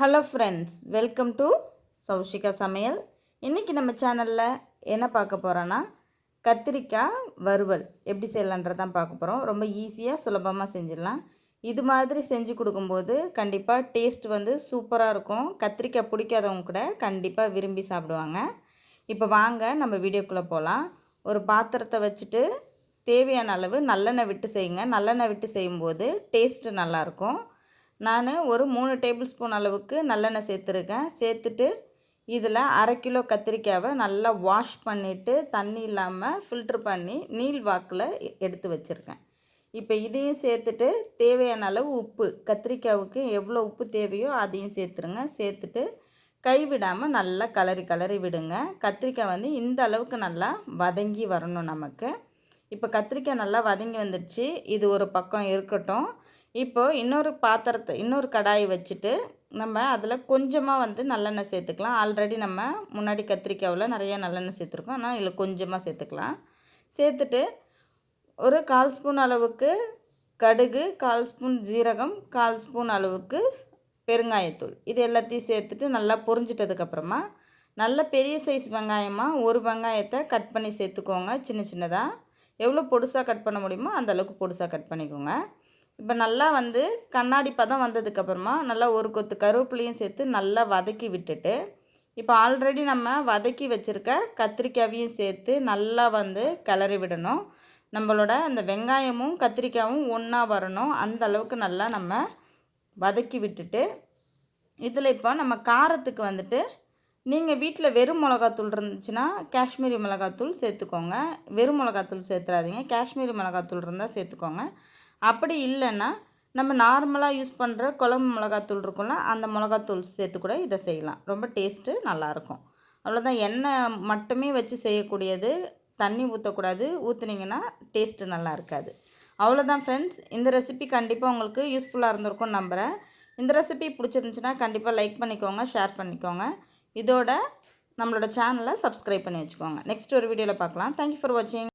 Hello friends welcome to Saushika சமையல் இன்றைக்கி நம்ம சேனலில் என்ன பார்க்க போகிறோன்னா கத்திரிக்காய் வறுவல். எப்படி செய்யலான்றது தான் பார்க்க போகிறோம் ரொம்ப ஈஸியாக சுலபமாக செஞ்சிடலாம். இது மாதிரி செஞ்சு கொடுக்கும்போது கண்டிப்பாக டேஸ்ட் வந்து சூப்பராக இருக்கும். கத்திரிக்காய் பிடிக்காதவங்க கூட கண்டிப்பாக விரும்பி சாப்பிடுவாங்க. இப்போ வாங்க நம்ம வீடியோக்குள்ளே போகலாம் ஒரு பாத்திரத்தை வச்சுட்டு தேவையான அளவு நல்லெண்ணெய் விட்டு செய்யுங்க. நல்லெண்ணெய் விட்டு செய்யும்போது டேஸ்ட்டு நல்லாயிருக்கும் நான் ஒரு மூணு டேபிள் ஸ்பூன் அளவுக்கு நல்லெண்ணெய் சேர்த்துருக்கேன். சேர்த்துட்டு இதில் அரை கிலோ கத்திரிக்காவை நல்லா வாஷ் பண்ணிவிட்டு தண்ணி இல்லாமல் ஃபில்ட்ரு பண்ணி நீல் வாக்கில் எடுத்து வச்சுருக்கேன். இப்போ இதையும் சேர்த்துட்டு தேவையான அளவு உப்பு கத்திரிக்காவுக்கு எவ்வளோ உப்பு தேவையோ அதையும் சேர்த்துருங்க. சேர்த்துட்டு கைவிடாமல் நல்லா கலரி கலரி விடுங்க. கத்திரிக்காய் வந்து இந்த அளவுக்கு நல்லா வதங்கி வரணும் நமக்கு. இப்போ கத்திரிக்காய் நல்லா வதங்கி வந்துடுச்சு. இது ஒரு பக்கம் இருக்கட்டும். இப்போது இன்னொரு பாத்திரத்தை இன்னொரு கடாயை வச்சுட்டு நம்ம அதில் கொஞ்சமாக வந்து நல்லெண்ணெய் சேர்த்துக்கலாம். ஆல்ரெடி நம்ம முன்னாடி கத்திரிக்காவில் நிறைய நல்லெண்ணெய் சேர்த்துருக்கோம். ஆனால் இதில் கொஞ்சமாக சேர்த்துக்கலாம். சேர்த்துட்டு ஒரு கால் ஸ்பூன் அளவுக்கு கடுகு கால் ஸ்பூன் ஜீரகம் கால் ஸ்பூன் அளவுக்கு பெருங்காயத்தூள். இது எல்லாத்தையும் சேர்த்துட்டு நல்லா பொரிஞ்சிட்டதுக்கப்புறமா நல்ல பெரிய சைஸ் வெங்காயமாக ஒரு வெங்காயத்தை கட் பண்ணி சேர்த்துக்கோங்க சின்ன சின்னதாக எவ்வளோ பொடுசாக கட் பண்ண முடியுமோ அந்தளவுக்கு பொடுசாக கட் பண்ணிக்கோங்க. இப்போ நல்லா வந்து கண்ணாடி பதம் வந்ததுக்கப்புறமா நல்லா ஒரு கொத்து கருவேப்பிலையும் சேர்த்து நல்லா வதக்கி விட்டுட்டு இப்போ ஆல்ரெடி நம்ம வதக்கி வச்சுருக்க கத்திரிக்காயையும் சேர்த்து நல்லா வந்து கிளறி விடணும். நம்மளோட அந்த வெங்காயமும் கத்திரிக்காயும் ஒன்றா வரணும். அந்த அளவுக்கு நல்லா நம்ம வதக்கி விட்டுட்டு இதில் இப்போ நம்ம காரத்துக்கு வந்துட்டு நீங்கள் வீட்டில் வெறும் மிளகாத்தூள் இருந்துச்சுன்னா காஷ்மீரி மிளகாத்தூள் சேர்த்துக்கோங்க. வெறும் மிளகாத்தூள் சேர்த்துறாதீங்க. காஷ்மீரி மிளகாத்தூள் இருந்தால் சேர்த்துக்கோங்க. அப்படி இல்லைன்னா நம்ம நார்மலாக யூஸ் பண்ணுற குழம்பு மிளகாத்தூள் இருக்கும்ல அந்த மிளகாத்தூள் சேர்த்து கூட இதை செய்யலாம். ரொம்ப டேஸ்ட்டு நல்லாயிருக்கும். அவ்வளோதான் எண்ணெய் மட்டுமே வச்சு செய்யக்கூடியது தண்ணி ஊற்றக்கூடாது ஊற்றுனீங்கன்னா டேஸ்ட்டு நல்லா இருக்காது அவ்வளோதான் ஃப்ரெண்ட்ஸ் இந்த ரெசிபி கண்டிப்பாக உங்களுக்கு யூஸ்ஃபுல்லாக இருந்திருக்கும் நம்புகிறேன் இந்த ரெசிபி பிடிச்சிருந்துச்சின்னா கண்டிப்பாக லைக் பண்ணிக்கோங்க ஷேர் பண்ணிக்கோங்க. இதோட நம்மளோட சேனலை சப்ஸ்கிரைப் பண்ணி வச்சுக்கோங்க. நெக்ஸ்ட் ஒரு வீடியோவில் பார்க்கலாம். தேங்க்யூ ஃபார் வாட்சிங்